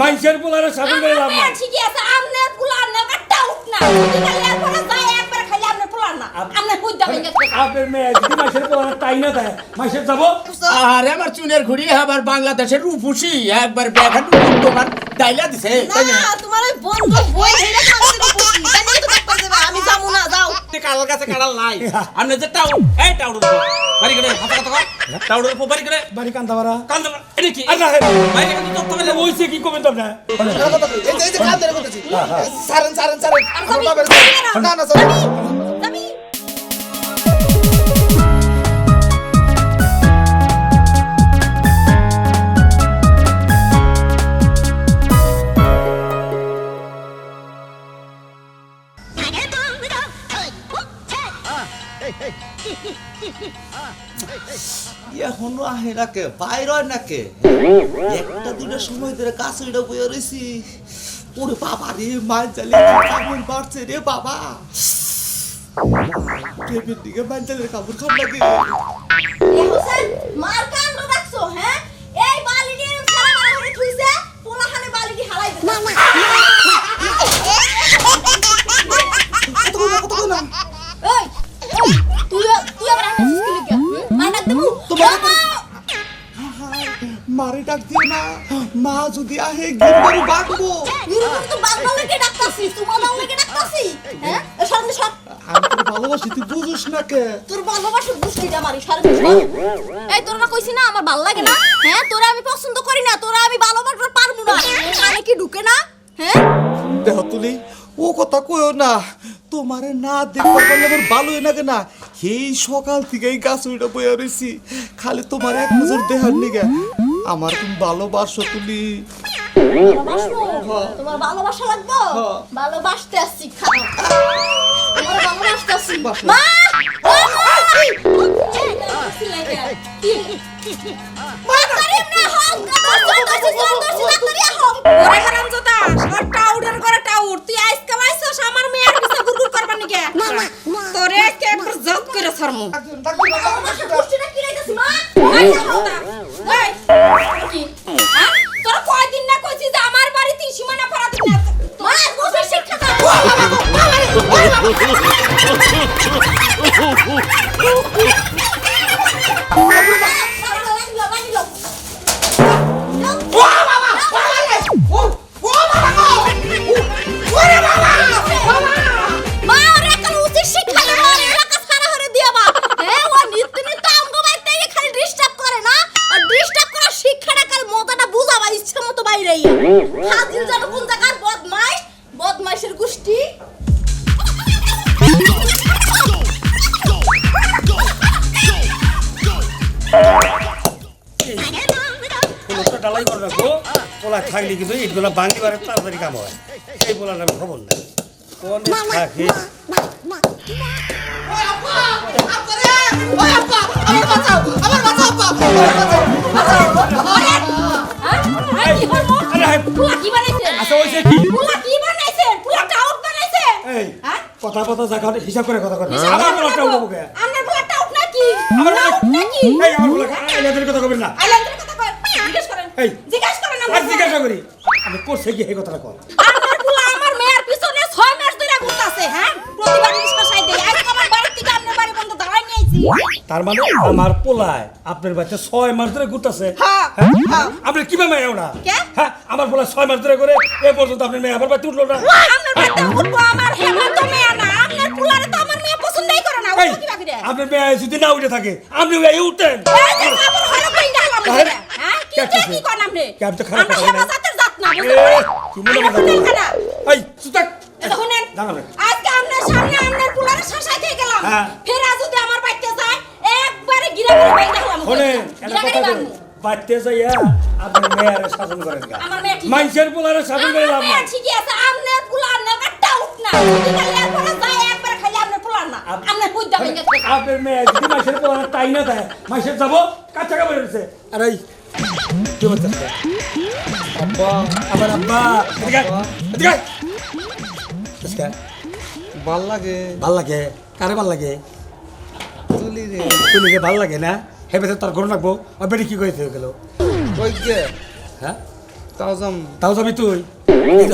মানুষের পোলারে শাসন করে লাভ নাই। ঠিকই আছে আমনে পোলার না কাটটা উঠ না খালি একবার যাই একবার খালি আমনে পোলার না। আমনে আপনার মেয়ে যদি পোলারে তাই না যাব? আরে আমার চুনের ঘুড়ি আবার বাংলাদেশের রূপসী একবার ব্যাঘাট দোকান দাইলা দিছে। না? তোমার ওই বন্ধু বই হেলে খাওয়াতে বসি তাই না তো ডাক্তার দেবে আমি যাব না কালার কাছে কালার নাই আপনি যে টাউন এই টাউন বাড়ি করে হাতে কথা টাউন উপর বাড়ি করে বাড়ি কান্দা বাড়া কান্দা এটা কি আর বাইরে কিন্তু তো তোমার ওইসে কি করবেন তো আপনার এই যে- এই যে কান ধরে বলতেছি। সারেন, সারেন, সারেন। আর আমার যাবি? বাবার- যাবি না? না, না, সারেন। এখনও আহে না কে বাইর একটা দুটা সময় ধরে কাছে এটা বয়ে রয়েছি ওরে বাবা রে মাছ জালে কামড় বাড়ছে রে বাবা। টেবিল দিকে মাছ জালের কামড় খাম হোসেন, মার যদি আহে গিরবারু বাঁকবো। এরকম তো বাংলা লেগে ডাকতাছি তোমার নাম লেগে ডাকতাছি হ্যাঁ আমি ভালোবাসি তুই বুঝিস না কে? তোর মারি এই তোরা কইছি না আমার ভালো লাগে না। হ্যাঁ তোরা আমি পছন্দ করি না তোরা আমি ভালোবাসতে পারব না। মানে কি ঢুকে না? হ্যাঁ? দেহ তুলি ও কথা কইও না তোমারে না দেখতে পারলে আমার ভালোই লাগে না। এই সকাল থেকে এই গাছ উইটা বইয়া রয়েছি খালি তোমার এক নজর দেহার নিগে আমার তুমি ভালোবাসো তোমার ভালোবাসা লাগবো ভালোবাসতে আসছি তোমার ভালোবাসতে আসছি মা কি? কি? হ্যাঁ? তোরা কয়দিন না কইছিস যে আমার বাড়িতে সীমানা ফাড়া দিবি না মা, গোষ্ঠীর শিক্ষা দাও। পোলাটা ডালাই করে রাখব। পোলা থাকলে কিন্তু ইটগুলো ভাঙিবার তাড়াতাড়ি কাম হয়। এই পোলার আমি খবর নাই। কোন থাকে? হ্যাঁ? আচ্ছা হ্যাঁ? কথা কথা জায়গা হিসাব করে কথা কথা আমার উঠাবো কে নাকি? আমার? এই আমার কথা কবেন না। কথা কয়। জিজ্ঞেস। আর করি। আমি করছে কি এই কথাটা কর আমার পুলা আমার মেয়ের পিছনে ছয় মাস ধরে ঘুরতাছে হ্যাঁ? প্রতিবার ইলিশ কষাই দেয়। আমার বাড়ির থেকে আপনার বাড়ি বন্ধ দাঁড়াই নিয়েছি তার মানে আমার পোলায় আপনার বাচ্চা ছয় মাস ধরে ঘুরতেছে? হ্যাঁ, আপনি কি মেয়ে ওনা? কে? হ্যাঁ আমার পোলা ছয় মাস ধরে করে এ পর্যন্ত আপনার মেয়ে আবার বাড়িতে উঠল না। আপনার বাড়িতে উঠবো আমার মেয়ে না। আপনার পুলারে তো আমার মেয়ে পছন্দই করে না এই, উঠবো কি বাকি রে? আপনার মেয়ে যদি না উঠে থাকে আপনি উঠতেন এই যে কাপড় হলো কইন্ডা হলাম আরে, রে, হ্যাঁ কি কে যে করছে? কি করেন আপনি কে তো খারাপ কথা না। জাতের জাত না এ, বুঝতে কি মনে আমরা ফুটেল কথা এই সুতাক। শুনেন আজকে আপনার সামনে আপনার পুলারে শাসাই দিয়ে গেলাম। হ্যাঁ। ফেরা যদি আমার বাড়িতে যায় একবারে গিরা গিরা বাইন্দা হলাম শোনেন একটা কথা গিরা বলি বানবো। বাড়তে যাইয়া আপনার মেয়ের শাসন করেন মানুষের পোলারে শাসন করে লাভ নাই। ঠিকই আছে আপনার পুলার না কাটটা উঠ না। যদি খালি একবারে যায় একবারে খালি আপনার পুলার না। আপ- কই যাবেন আপনার মেয়ে যদি মানুষের পোলারে তাই না দেয় মানুষের যাব কাছা কাপড় আর এই কি বলছে আব্বা আমার আব্বা। এদিকে এদিকে। ভালো লাগে। ভালো লাগে? কারে ভালো লাগে? তুলি রে। তুলিকে ভালো লাগে না? হেবে তার গরু রাখব আর বেটি কি করেছে গেল? ওই যে হ্যাঁ তাও যাম। তাও যাবি তুই?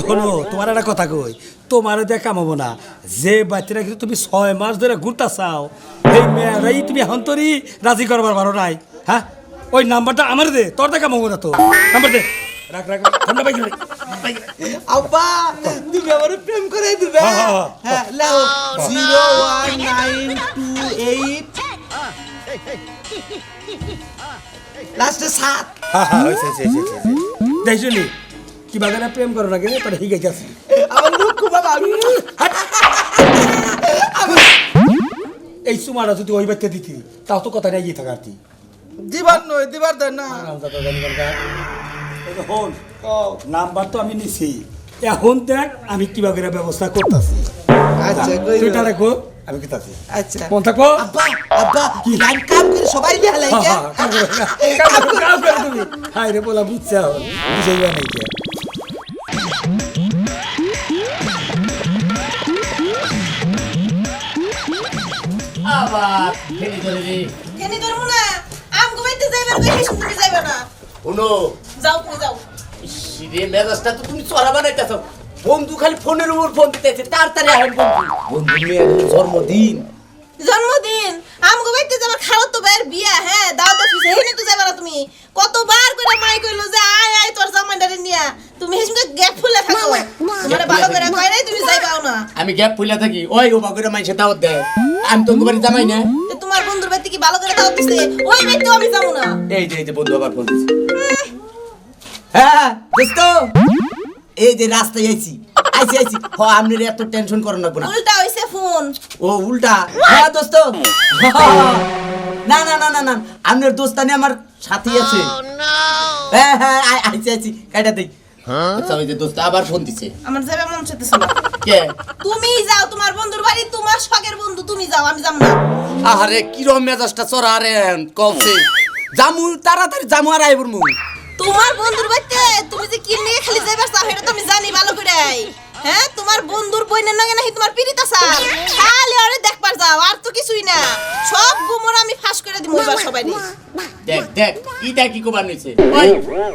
হলো তোমার একটা কথা কই। তোমার দিয়ে কামাবো না। যে বাচ্চারা কিন্তু তুমি ছয় মাস ধরে ঘুরতা চাও। এই মেয়েরাই তুমি এখন তোরই রাজি করবার পারো নাই। হ্যাঁ ওই নাম্বারটা আমার দে তোর দিয়ে কামাবো না তো নাম্বার দে। রাখ রাখ। ফোনটা পাইছি আব্বা তুমি আমার প্রেম করে দিবে। হ্যাঁ, হ্যাঁ, হ্যাঁ। হ্যাঁ লাও zero one nine two eight. লাস্টে সাত। দেখছিলি কি প্রেম করো না কিন্তু তোরা শিখে যাচ্ছি আমার লক্ষ্য বাবা এই সুমারা যদি ওই বাচ্চা দিতি। তাও তো কথা নিয়ে থাকা আর কি। দিবার নয় দিবার দেন না। হন নাম্বার তো আমি নিছি। এখন দেখ আমি করে ব্যবস্থা করতেছি। আচ্ছা তুই রাখো আমি কিতাছি। আচ্ছা। মন থাকো আব্বা আব্বা গান কাম করে সবাই বেহালাই হ্যাঁ, হ্যাঁ, কাম কাম করো, তুমি। হাই রে বলা বুঝছা বুঝাইবা নাই কে। আবার ফেরি ধরে রে কেনি ধরবো না। যাও তুমি যাও। সিরে মেজাজটা তো তুমি চড়া বানাইতেছ। বন্ধু খালি ফোনের উপর ফোন দিতেছে তাড়াতাড়ি আহেন বন্ধু। বন্ধু জন্মদিন। জন্মদিন? আম গোবাইতে যাবার খাওয়া তো বাইর বিয়া হ্যাঁ দাওয়াত দিছে হেনে তো যাইবা তুমি। কতবার করে মাই কইলো যে আয় আয় তোর জামাইটারে নিয়া। তুমি হেসুন গ্যাপ ফুলে থাকো। তোমারে ভালো করে কই নাই তুমি যাইবাও না। আমি গ্যাপ ফুলে থাকি। ওই ও বাগুরে মাইসে দাওয়াত দেয়। আমি তো বাড়ি জামাই না। ভালো করে দাওয়াত দিছে? ওই বাড়িতেও আমি যাব না। এই যে এই যে বন্ধু আবার ফোন দিছে। হ্যাঁ দোস্ত। এই যে রাস্তায় আইছি। আইছি আইছি। হ আপনি এত টেনশন করেন না না উল্টা হইছে ফোন। ও উল্টা। হ্যাঁ দোস্ত। না না না না না। আপনার দোস্তানি আমার সাথে আছে। হ্যাঁ হ্যাঁ আইছি আইছি। কাটা দেই। আচ্ছা যে দোস্ত আবার ফোন দিছে। আমার যাবে মন চাইতেছে না। কে? তুমি যাও তোমার বন্ধুর বাড়ি তোমার শখের বন্ধু তুমি যাও আমি যাব না। আরে কি রকম মেজাজটা চড়া রে কমছে জামু তাড়াতাড়ি জামু আর আইবর মু তোমার বন্ধুর বাড়িতে তুমি যে কি নিয়ে খালি যাইবার চাও সেটা তো আমি জানি ভালো করে। হ্যাঁ তোমার বন্ধুর বইনের নাকি নাকি তোমার পিরিত আসার খালি আরে দেখবার যাও আর তো কিছুই না। সব গুমর আমি ফাঁস করে দিব এবার সবাই দেখ দেখ ইটা কি কবার নিছে ওই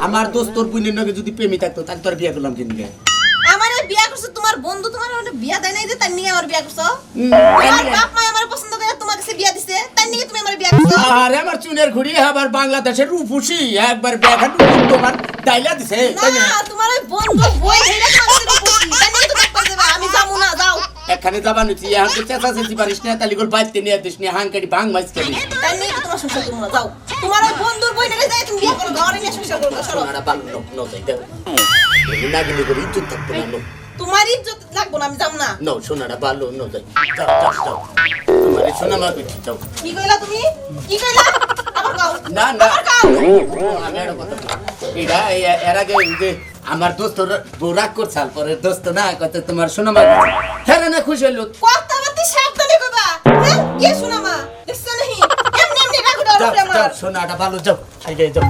আমার দোস্তর বুনের নগে যদি প্রেমী থাকতো তাহলে তোর বিয়ে করলাম কিন্তু আমারে বিয়া করছ তোমার বন্ধু তোমার বিয়া দেয় নাই যে তাই নিয়ে আমার বিয়া করছ? তোমার বাপ মা আমার পছন্দ করে তোমার কাছে বিয়া দিছে তাই নিয়ে তুমি আমার বিয়া করছ আরে আমার চুনের ঘুড়ি আবার বাংলাদেশের রূপসী একবার বেখান তোমার ডাইলা দিছে না না? তোমার ওই বন্ধু বই আমি যাব না যাও। এখানে যাবা নিচ্ছি এখন তো চেঁচা চেঁচি পারিস না তালি গোল বাইতে নিয়ে দিস নিয়ে হাঙ্কারি ভাং মাইস করি তাই তোমার সংসার করব যাও। তোমার ওই বন্ধুর বই নিয়ে যাই তুমি বিয়া করো ঘরে নিয়ে সংসার করো না, সরো বালু নো নো যাই দেও না গেলে করে ইজ্জত থাকতো না তোমার ইজ্জত লাগবো না আমি যাব না। নো সোনাটা বালু নো যাই যাও যাও যাও। এই সোনা মা বিটি যাও কি কইলা তুমি কি কইলা আবার গাও না না আমি একটা কথা বলি। এরা আগে যে আমার দোস্ত বউ রাগ করছাল পরে দোস্ত না কত তোমার মা হ্যাঁ না খুশি হইল কথা বাতি সাবধানে কইবা কে শোনা মা দেখছ নাহি এমনি এমনি রাখো যাও আমার সোনাটা ভালো যাও আগে যাও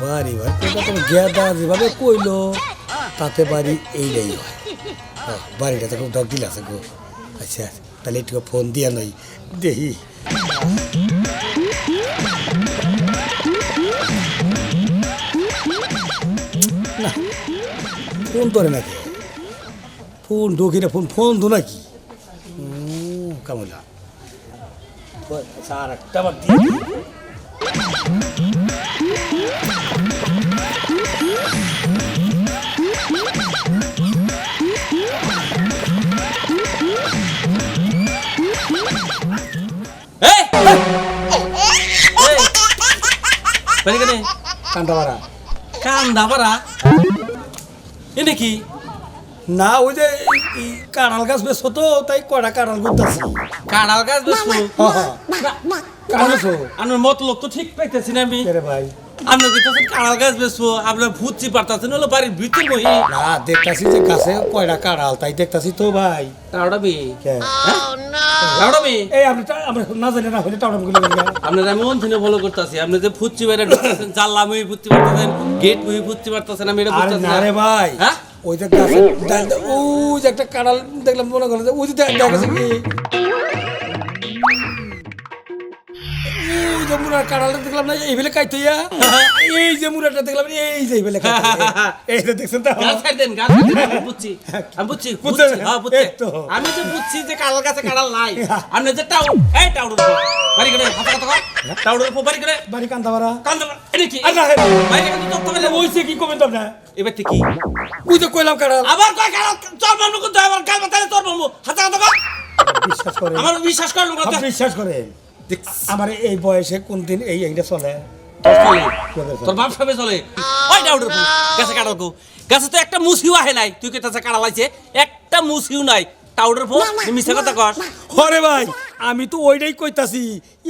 বাড়ি ভাই তুমি গেদা যেভাবে কইলো। তাতে বাড়ি এইটাই হয় আহ, বাড়িটাতে খুব ডক দিল আছে গো। আচ্ছা তাহলে একটু ফোন দিয়া নই। দেখি না ফোন ধরে নাকি ফোন ঢুকি না ফোন ফোন ধো নাকি কামলা। আর একটা আবার দিয়ে বাড়া কান্দা পারা এনে কি? না ওই যে কাঁড়াল গাছ বেশ তো তাই কয়টা কাঁড়াল করতেছি কাঁড়াল গাছ বেসবো তো ঠিক পাইতেছি না আমি। রে ভাই? আপনি কইতেছেন কাঁড়াল গাছ বেসবো আপনার ভূতচি পারতাছেন হলো বাড়ির ভিতর না দেখতাছি যে গাছে কয়টা কাঁড়াল তাই দেখতাছি তো ভাই। এই আপনি আমরা না জানি না গুলো আপনার আমি করতেছি আপনি যে ফুচি বাইরে ঢুকতেছেন জানলা পারতেছেন গেট পারতেছেন আমি এটা আরে ভাই হ্যাঁ? ওই যে গাছে ডাল যে একটা কাঁড়াল দেখলাম মনে করল ওই যে দেখ- কি? যে মুরার কাড়ালটা দেখলাম না এই বেলে এই যে মুরাটা দেখলাম এই যে এই বেলে এই যে দেখছেন তো? গাছ দেন গাছ আমি বুঝছি। আমি বুঝছি বুঝছি হ্যাঁ বুঝছি। তো। আমি যে বুঝছি যে কালার গাছে কাঁড়াল নাই আপনি যে টাউ এই বাড়ি করে হাতে কথা কর টাউডের বাড়ি করে বাড়ি কান্দা বাড়া এটা কি? আর বাইরে কিন্তু তত্ত্ব মেলে ওইছে কি কমেন না এবার কি? তুই তো কইলাম কাড়াল। আবার কয় কিন্তু আবার তোর হাতে কথা কর বিশ্বাস করে আমার বিশ্বাস করেন বিশ্বাস করে আমার এই বয়সে কোন দিন এই এইটা চলে? তোর চলে? তোর বাপ সবে চলে? ওই ডাউডের উপর গাছে কাঁড়াল গো গাছে তো একটা মুসিও আহে নাই। তুই কে একটা মুসিও নাই। টাউডের উপর মিছে কথা কর হরে ভাই আমি তো ওইটাই কইতাছি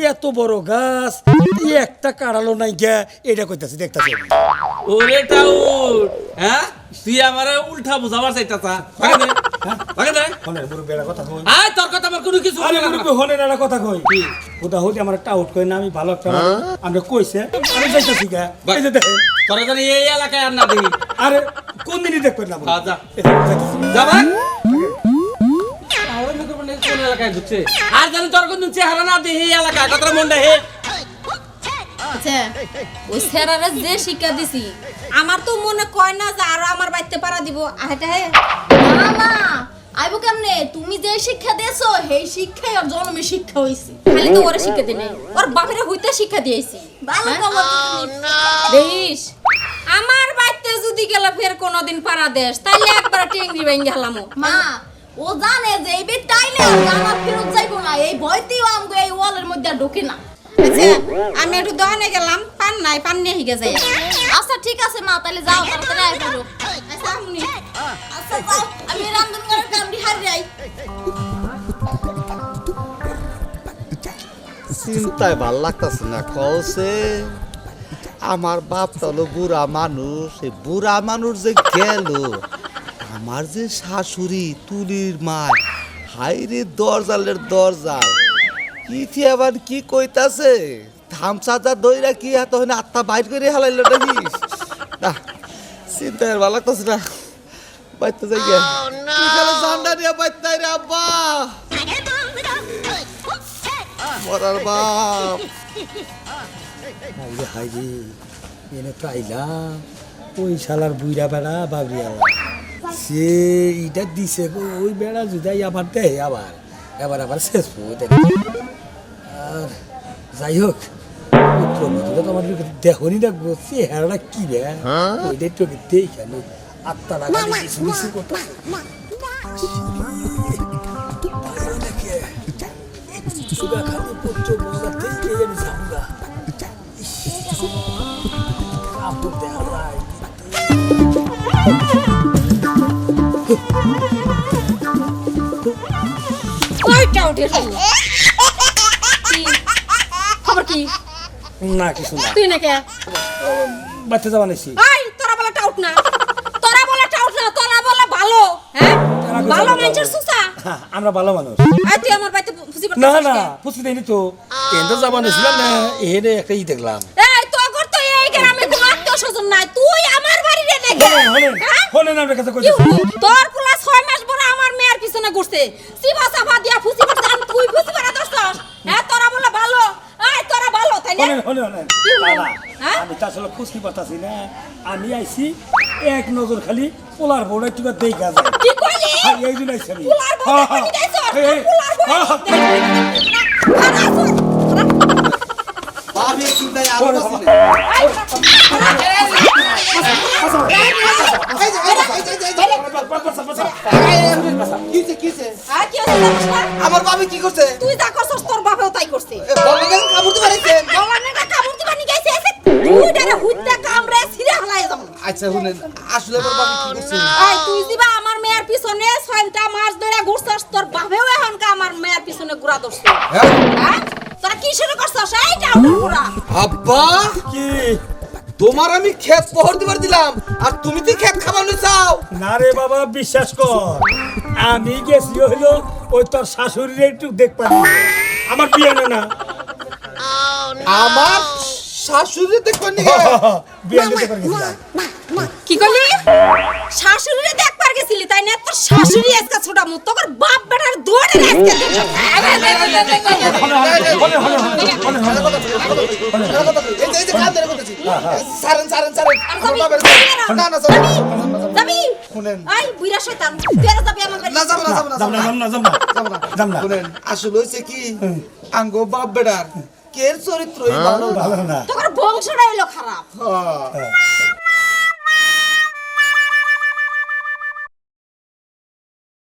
এত বড় গাছ একটা কাড়ালো নাই গিয়া এটা কইতাছি দেখতাছি ওরে টাউড হ্যাঁ? তুই আমার উল্টা বুঝাবার চাইতাছা। আমি ভালো একটা আমরা কইছে আমি যাইতাছি গা। এই যে দেখেন। তোরা এই এলাকায় আর না দেখি। আরে কোন দিনই দেখবেন না হ্যাঁ। যাবা? কোন এলাকায় ঢুকছে? আর জানি তোর কোন চেহারা না দেখি মনটা হে আচ্ছা ওই স্যারারে যে শিক্ষা দিছি আমার তো মনে কয় না যে আরও আমার বাইতে পারা দিব। আহেটা হে না না আইবো কেমনে? তুমি যে শিক্ষা দিয়েছ সেই শিক্ষাই ওর জন্মে শিক্ষা হইছে। খালি তো ওরে শিক্ষা দিই নাই ওর বাপের হইতে শিক্ষা দিয়েছি। ভালো খবর দেখিস আমার বাইতে যদি গেলে ফের কোনোদিন পারা দেশ তাইলে একবার টেঙ্গি ভেঙে গেলাম মা ও জানে যে এই বেটাইলে জানা ফেরত যাইবো না এই ভয়তেও আমগো এই ওয়ালের মধ্যে আর ঢোকে না। আচ্ছা আমি একটু দোকানে গেলাম পান নাই পান নিয়ে হিগে যাই আচ্ছা ঠিক আছে মা তাহলে যাও তাড়াতাড়ি আয় করো আচ্ছা আমনি আচ্ছা যাও আমি রান্ধন কাম বিহার যাই চিন্তায় ভালো লাগতাছে না কলসে। আমার বাপ হলো বুড়া মানুষ এই বুড়া মানুষ যে গেল আমার যে শাশুড়ি তুলির মা হাইরে দরজালের দরজাল। কি কি আবার কি কইতাছে? ধামসাদা দইরা কি এত হইনা আত্মা বাইর করে হালাইল নাকি? না ভালো লাগতাছে না। বাইতে যাই জান্ডা নিয়ে বাইতে রে আব্বা? মরার বাপ। হাইরে হাইরে এনে তো আইলাম। ওই শালার বুইরা বেড়া বাবরিয়ালা সে ইটা দিছে ওই বেড়া জুদাই আবার দেয় আবার এবার আবার শেষ আর যাই হোক প্রভুটা আমার দেখনি দেখব চেহারাটা কি রে ওইটাই তোকে আত্মা কিছু কিছু সুগা খালি পুত্র বুঝাতে ওইটা উঠে? খবর কি? না কিছু না। তুই নাকি? বাচ্চা যাওয়া নাইছি আই তোরা বলে টাউট না। তোরা বলে টাউট না তোরা বলে ভালো হ্যাঁ? ভালো মানুষের সুসা। হ্যাঁ, আমরা ভালো মানুষ। আই তুই আমার বাইতে ফুসি না না তো। এনতে যাবা নাইছিলাম না একটা ই দেখলাম। এই তো আগর তো এই গ্রামে কোনো আত্মীয় স্বজন নাই হলেন হলেন হ্যাঁ? কাছে কি তোর পুলা ছয় মাস পরে আমার মেয়ের পিছনে ঘুরছে। সাফা দিয়া ফুসি করতে আমি তুই ফুসি করে দছস হ্যাঁ তোরা বলে ভালো। আই তোরা ভালো তাই না? হলেন হলেন হলেন। কি হলো? বাবা, হ্যাঁ? আমি তো আসলে খুশকি পাতাছি না। আমি আইছি এক নজর খালি পোলার বোর্ডে একটু দেখা যায়। কি কইলি? হ্যাঁ, এই জন্য আইছি আমি। পুলার পুলার চিন্তায় আছি আমার বাবা কি করছে? তুই যা করছস তোর বাপেও তাই করছে। এ, বলবে কেন কাপড় দিতে পারিছেন গলানে কামড় দিবা নি গাইছে তুই ডারে হুইতে কামড়ে ছিড়ে হালাই যাব। আচ্ছা শুনেন আসলে আমার বাবা কি করছে? আই তুই দিবা আমার মেয়ের পিছনে ছয়টা মাস ধরে ঘুরছস তোর বাপেও এখনকা আমার মেয়ের পিছনে ঘুরা ধরছে। হ্যাঁ। হ্যাঁ? তোরা কি শুরু করছস এইটা ঘুরা আব্বা! কি? তোমার আমি খেত পহর দিবার দিলাম আর তুমি তো খেত খাবানো চাও না রে বাবা বিশ্বাস কর আমি গেছি হইল ওই তোর শাশুড়ির একটু দেখ পারি আমার বিয়ে না না আমার শাশুড়ি দেখবেন নি বিয়ে নিতে পারি গেছিলাম কি করলি শাশুড়িরে দেখবার গেছিলি তাই না তোর শাশুড়ি আজকে ছোটা মুখ তোর বাপ বেটার দৌড়ে আজকে সারেন সারেন সারেন। আর আমার যাবি? বাবার যাবি না না? না যাব না, যাব না, যাব না, যাব না। যাবি শুনেন। এই বুইরা শয়তান। তুই আর আমার না যাব না যাব না যাম না। যাম না যাম না যাব না। শুনেন আসলে হয়েছে কি? আঙ্গো বাপ বেডার কের চরিত্র ভালো না? ভালো না। তোর বংশটা এলো খারাপ। হ্যাঁ।